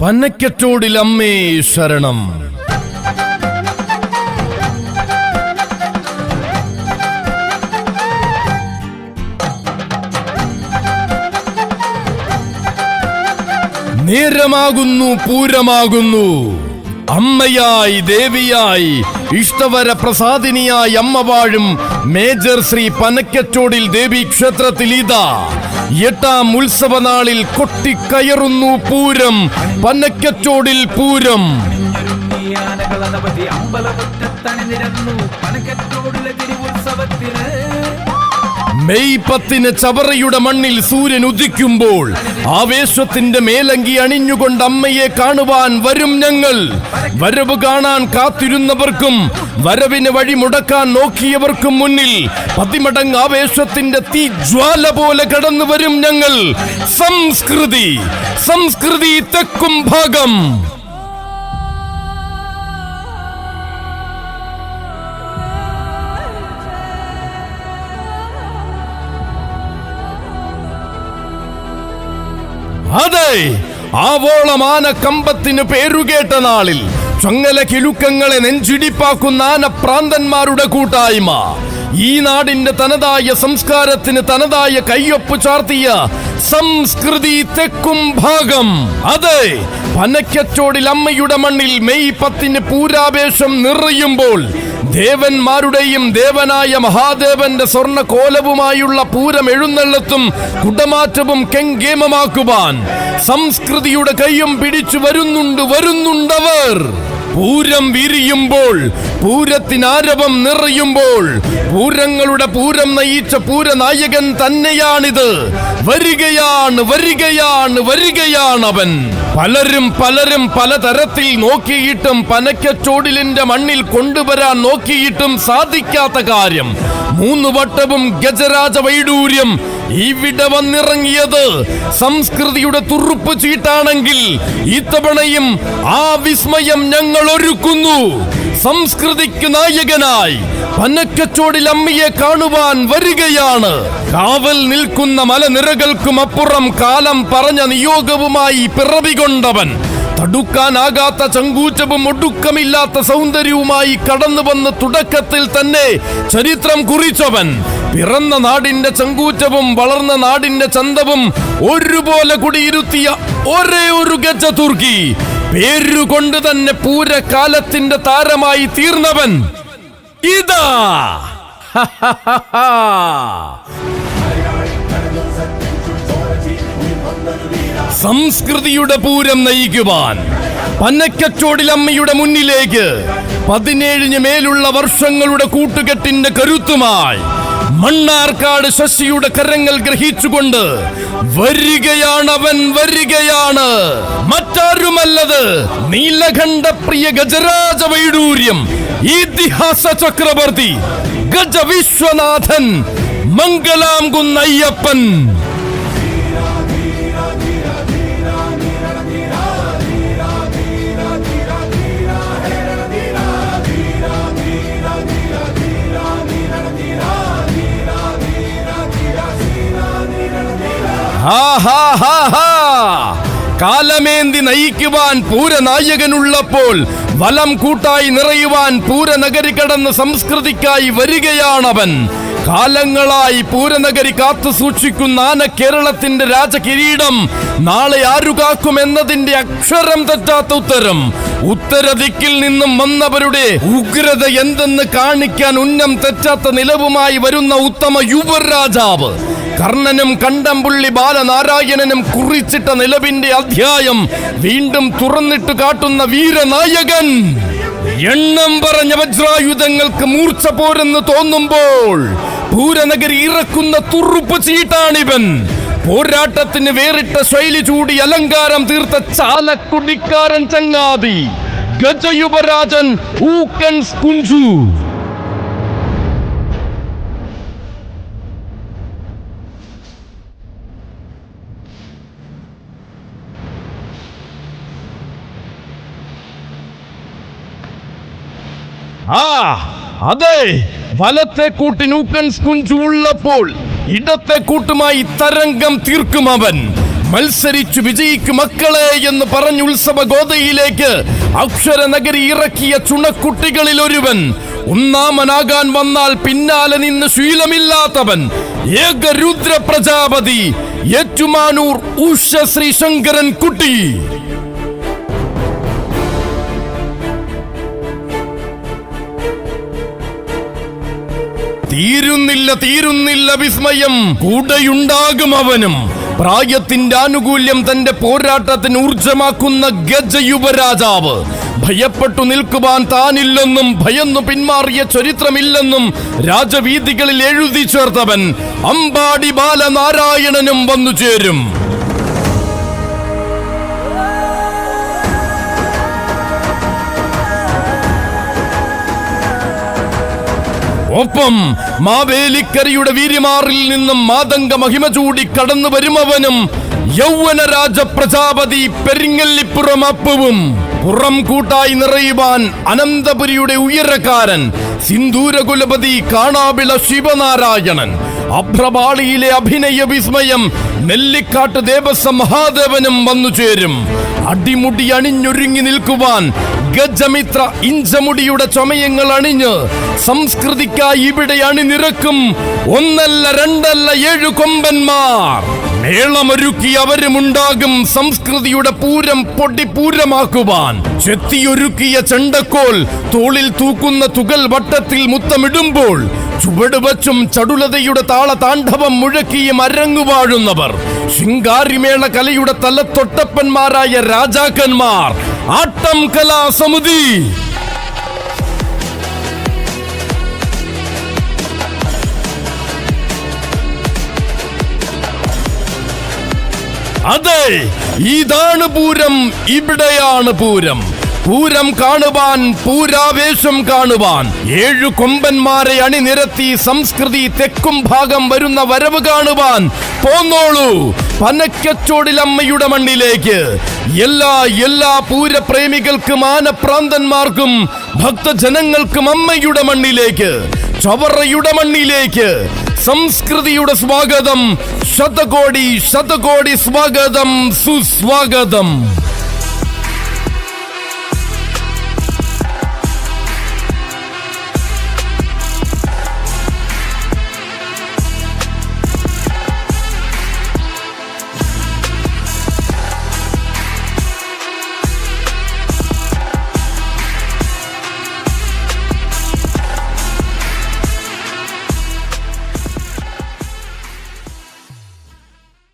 പന്നക്കറ്റോടിലമ്മേ ശരണം. നേരമാകുന്നു പൂരമാകുന്നു. അമ്മയായി ദേവിയായി ഇഷ്ടവര പ്രസാദിനിയായി അമ്മ വാഴും മേജർ ശ്രീ പനക്കച്ചോടിൽ ദേവി ക്ഷേത്രത്തിൽ ഇതാ എട്ടാം ഉത്സവനാളിൽ കൊട്ടിക്കയറുന്നു പൂരം പനക്കച്ചോടിൽ പൂരം. അമ്പലമുറ്റത്തണി മെയ് പത്തിന് ചവറയുടെ മണ്ണിൽ സൂര്യൻ ഉദിക്കുമ്പോൾ ആവേശത്തിന്റെ മേലങ്കി അണിഞ്ഞുകൊണ്ട് അമ്മയെ കാണുവാൻ വരും ഞങ്ങൾ. വരവ് കാണാൻ കാത്തിരുന്നവർക്കും വരവിന് വഴി മുടക്കാൻ നോക്കിയവർക്കും മുന്നിൽ പതിമടങ്ങ് ആവേശത്തിന്റെ തീ ജ്വാല പോലെ കടന്നു വരും ഞങ്ങൾ. സംസ്കൃതി സംസ്കൃതി തെക്കും ഭാഗം. അതെ ആവോളം ആന കമ്പത്തിന് പേരുകേട്ട നാളിൽ ചങ്ങല കിലുക്കങ്ങളെ നെഞ്ചിടിപ്പാക്കുന്ന ആനപ്രാന്തന്മാരുടെ കൂട്ടായ്മ. ഈ നാടിന്റെ തനതായ സംസ്കാരത്തിന് തനതായ കയ്യൊപ്പ് ചാർത്തിയ സംസ്കൃതി തെക്കും ഭാഗം. അതെ പനക്കച്ചോടിൽ അമ്മയുടെ മണ്ണിൽ മെയ് പത്തിന് പൂരാവേശം നിറയുമ്പോൾ ദേവന്മാരുടെയും ദേവനായ മഹാദേവന്റെ സ്വർണ കോലവുമായുള്ള പൂരം എഴുന്നള്ളത്തും കുടമാറ്റവും കെങ്കേമമാക്കുവാൻ സംസ്കൃതിയുടെ കൈയും പിടിച്ചു വരുന്നുണ്ട് വരുന്നുണ്ടവർ. പൂരം വിരിയുമ്പോൾ പൂരത്തിനാരവം നിറയുമ്പോൾ പൂരങ്ങളുടെ പൂരം നയിച്ച പൂരനായകൻ തന്നെയാണിത്. വരികയാണ് വരികയാണ് വരികയാണ് അവൻ പലരും പലരും പലതരത്തിൽ നോക്കിയിട്ടും പനക്കച്ചോടിലിന്റെ മണ്ണിൽ കൊണ്ടുവരാൻ നോക്കിയിട്ടും സാധിക്കാത്ത കാര്യം. മൂന്ന് വട്ടവും ഗജരാജ വൈഡൂര്യം ഇവിടെ വന്നിറങ്ങിയത് സംസ്കൃതിയുടെ തുറുപ്പ് ചീട്ടാണെങ്കിൽ ഇത്തവണയും ആ വിസ്മയം ഞങ്ങൾ ഒരുക്കുന്നു. സംസ്കൃതിക്ക് നായകനായി പനക്കച്ചോടിൽ അമ്മയെ കാണുവാൻ വരികയാണ്. കാവൽ നിൽക്കുന്ന മലനിരകൾക്കും അപ്പുറം കാലം പറഞ്ഞ നിയോഗവുമായി പിറവികൊണ്ടവൻ തടുക്കാനാകാത്ത ചങ്കൂറ്റവും ഒടുക്കമില്ലാത്ത സൗന്ദര്യവുമായി കടന്നു വന്ന് തുടക്കത്തിൽ തന്നെ ചരിത്രം കുറിച്ചവൻ. പിറന്ന നാടിന്റെ ചങ്കൂറ്റവും വളർന്ന നാടിന്റെ ചന്തവും ഒരുപോലെ കുടിയിരുത്തിയ ഒരേ ഒരു ഗജ തുർക്കി പേരുകൊണ്ട് തന്നെ പൂരകാലത്തിന്റെ താരമായി തീർന്നവൻ ഇതാ. സംസ്കൃതിയുടെ പൂരം നയിക്കുവാൻ പന്നക്കച്ചോടിലമ്മയുടെ മുന്നിലേക്ക് പതിനേഴിന് മേലുള്ള വർഷങ്ങളുടെ കൂട്ടുകെട്ടിന്റെ കരുത്തുമായി മണ്ണാർക്കാട് ശശിയുടെ കരങ്ങൾ ഗ്രഹിച്ചുകൊണ്ട് വരികയാണ് അവൻ വരികയാണ്. മറ്റാരുമല്ലത്? നീലകണ്ഠ പ്രിയ ഗജരാജ വൈഡൂര്യം ഇതിഹാസ ചക്രവർത്തി ഗജ വിശ്വനാഥൻ കാലമേന്തി നയിക്കുവാൻ പൂരനായകനുള്ളപ്പോൾ വലം കൂട്ടായി നിറയുവാൻ പൂരനഗരി കടന്ന് സംസ്കൃതിക്കായി വരികയാണവൻ. കാലങ്ങളായി പൂരനഗരി കാത്തു സൂക്ഷിക്കുന്ന ആന കേരളത്തിന്റെ രാജകിരീടം. നാളെ ആരുകാക്കുമെന്നതിന്റെ അക്ഷരം തെറ്റാത്ത ഉത്തരം. ഉത്തരദിക്കിൽ നിന്നും വന്നവരുടെ ഉഗ്രത എന്തെന്ന് കാണിക്കാൻ ഉന്നം തെറ്റാത്ത നിലവുമായി വരുന്ന ഉത്തമ യുവരാജാവ്. കർണനും കണ്ടംപുള്ളി ബാലനാരായണനും കുറിച്ചിട്ട നിലവിന്റെ അധ്യായം വീണ്ടും തുറന്നിട്ട് കാട്ടുന്ന വീരനായകൻ. എണ്ണം പറഞ്ഞ വജ്രായുധങ്ങൾക്ക് മൂർച്ച പോരെന്ന് തോന്നുമ്പോൾ പൂരനഗരി ഇറക്കുന്ന തുറുപ്പ് ചീട്ടാണിവൻ. പോരാട്ടത്തിന് വേറിട്ട ശൈലി ചൂടി അലങ്കാരം തീർത്ത ചാലക്കുടിക്കാരൻ ചങ്ങാതി. ഗജയുവരാജൻ ഊക്കൻസ് കുഞ്ചു. ആ അതെ. വലത്തെ കൂട്ടിനൂക്കൻ കുഞ്ചു ഉള്ളപ്പോൾ ഇടത്തെ കൂട്ടുമായി തരംഗം തീർക്കും അവൻ. മത്സരിച്ചു വിജയിക്കും മക്കളെ എന്ന് പറഞ്ഞ് ഉത്സവ ഗോതയിലേക്ക് അക്ഷര നഗരി ഇറക്കിയ ചുണക്കുട്ടികളിൽ ഒരുവൻ. ഒന്നാമനാകാൻ വന്നാൽ പിന്നാലെ നിന്ന് ശീലമില്ലാത്തവൻ. ഏകരുദ്ര പ്രജാപതി ഏറ്റുമാനൂർ ഉഷ ശ്രീശങ്കരൻ കുട്ടി. തീരുന്നില്ല തീരുന്നില്ല വിസ്മയം. കൂടെയുണ്ടാകും അവനും. പ്രായത്തിന്റെ ആനുകൂല്യം തന്റെ പോരാട്ടത്തിന് ഊർജമാക്കുന്ന ഗജയുവരാജാവ്. ഭയപ്പെട്ടു നിൽക്കുവാൻ താനില്ലെന്നും ഭയന്നു പിന്മാറിയ ചരിത്രമില്ലെന്നും രാജവീതികളിൽ എഴുതി ചേർത്തവൻ അമ്പാടി ബാലനാരായണനും വന്നു ചേരും. ഒപ്പം മാവേലിക്കരയുടെ വീര്യമാറിൽ നിന്നും മാതംഗ മഹിമ ചൂടി കടന്നു വരുമവനും യൗവന രാജപ്രജാപതി പെരിങ്ങല്ലിപ്പുറം അപ്പുവും പുറം കൂട്ടായി നിറയുവാൻ അനന്തപുരിയുടെ ഉയരക്കാരൻ സിന്ദൂരകുലപതി കാണാവിള ശിവനാരായണൻ. അഭ്രപാളിയിലെ അഭിനയ വിസ്മയം നെല്ലിക്കാട്ട് ദേവസ്വം മഹാദേവനും വന്നു ചേരും. അടിമുടി അണിഞ്ഞൊരുങ്ങി നിൽക്കുവാൻ ഗജമിത്ര ഇഞ്ചമുടിയുടെ ചുമയങ്ങൾ അണിഞ്ഞ് സംസ്കൃതിക്കായി ഇവിടെ അണിനിരക്കും ഒന്നല്ല രണ്ടല്ല ഏഴു കൊമ്പന്മാർ. മേളമൊരുക്കി അവരുമുണ്ടാകും സംസ്കൃതിയുടെ പൂരം പൊടിപൂരമാക്കുവാൻ ചെത്തിയൊരുക്കിയ ചെണ്ടക്കോൽ തോളിൽ തൂക്കുന്ന തുകൽ വട്ടത്തിൽ മുത്തമിടുമ്പോൾ ചുവട് വച്ചും ചടുലതയുടെ താള താണ്ഡവം മുഴക്കിയും അരങ്ങുവാഴുന്നവർ ശിങ്കാരിമേള കലയുടെ തലത്തൊട്ടപ്പന്മാരായ രാജാക്കന്മാർ. ആട്ടം കലാസമിതി അതെ ഇതാണ് പൂരം ഇവിടെയാണ് പൂരം. പൂരം കാണുവാൻ പൂരാവേശം കാണുവാൻ. ഏഴു കൊമ്പന്മാരെ അണിനിരത്തി സംസ്കൃതി തെക്കും ഭാഗം വരുന്ന വരവ് കാണുവാൻ. പോന്നോളൂ പനക്കച്ചോടിലമ്മയുടെ മണ്ണിലേക്ക്. എല്ലാ എല്ലാ പൂരപ്രേമികൾക്കും ആനപ്രാന്തന്മാർക്കും ഭക്തജനങ്ങൾക്കും അമ്മയുടെ മണ്ണിലേക്ക്. ചവറയുടെ മണ്ണിലേക്ക്. സംസ്കൃതിയുടെ സ്വാഗതം ശതകോടി ശതകോടി സ്വാഗതം സുസ്വാഗതം.